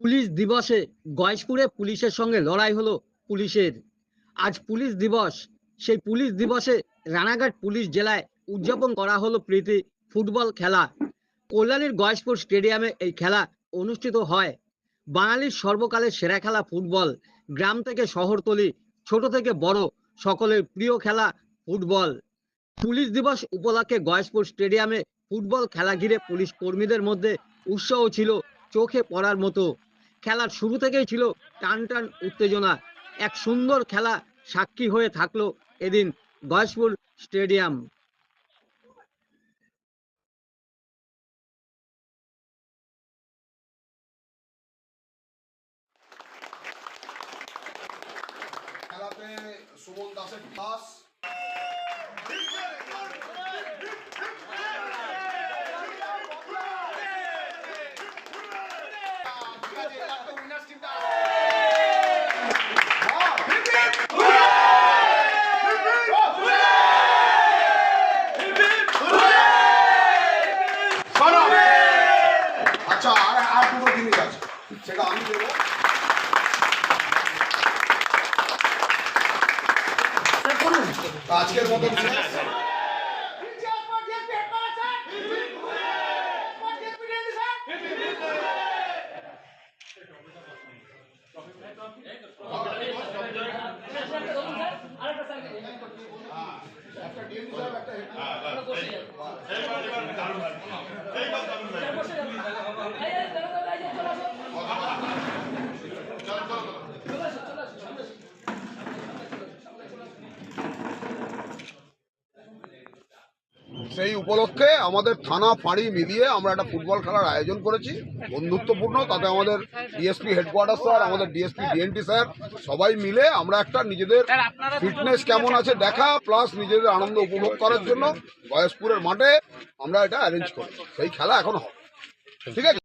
Police দিবসে গয়েশপুরে পুলিশের সঙ্গে লড়াই হলো পুলিশের। আজ পুলিশ দিবস। সেই পুলিশ দিবসে রানাঘাট পুলিশ জেলায় উদযাপন করা হলো প্রীতি ফুটবল খেলা। কল্যাণীর গয়েশপুর স্টেডিয়ামে এই খেলা অনুষ্ঠিত হয়। বাঙালির সর্বকালের সেরা খেলা ফুটবল। গ্রাম থেকে শহরতলি, ছোট থেকে বড় সকলের প্রিয় খেলা ফুটবল। পুলিশ দিবস উপলক্ষে গয়েশপুর স্টেডিয়ামে ফুটবল খেলা ঘিরে পুলিশ কর্মীদের মধ্যে উৎসাহ ছিল চোখে পড়ার মতো। খেলার শুরু থেকেই ছিল টান টান উত্তেজনা। এক সুন্দর খেলা সাক্ষী হয়ে থাকল এদিন গয়েশপুর স্টেডিয়াম। সুমন দাসের ক্লাস আচ্ছা আর আর দুটো জিনিস আছে সেটা আমি দেবো আজকের মতো সেই উপলক্ষে আমাদের থানা ফাঁড়ি মিলিয়ে আমরা একটা ফুটবল খেলার আয়োজন করেছি। বন্ধুত্বপূর্ণ তাতে আমাদের ডিএসপি হেডকোয়ার্টার স্যার আমাদের ডিএসপি ডিএনটি স্যার সবাই মিলে আমরা একটা নিজেদের ফিটনেস কেমন আছে দেখা প্লাস নিজেদের আনন্দ উপভোগ করার জন্য বয়সপুরের মাঠে আমরা এটা অ্যারেঞ্জ করি সেই খেলা এখন হবে। ঠিক আছে?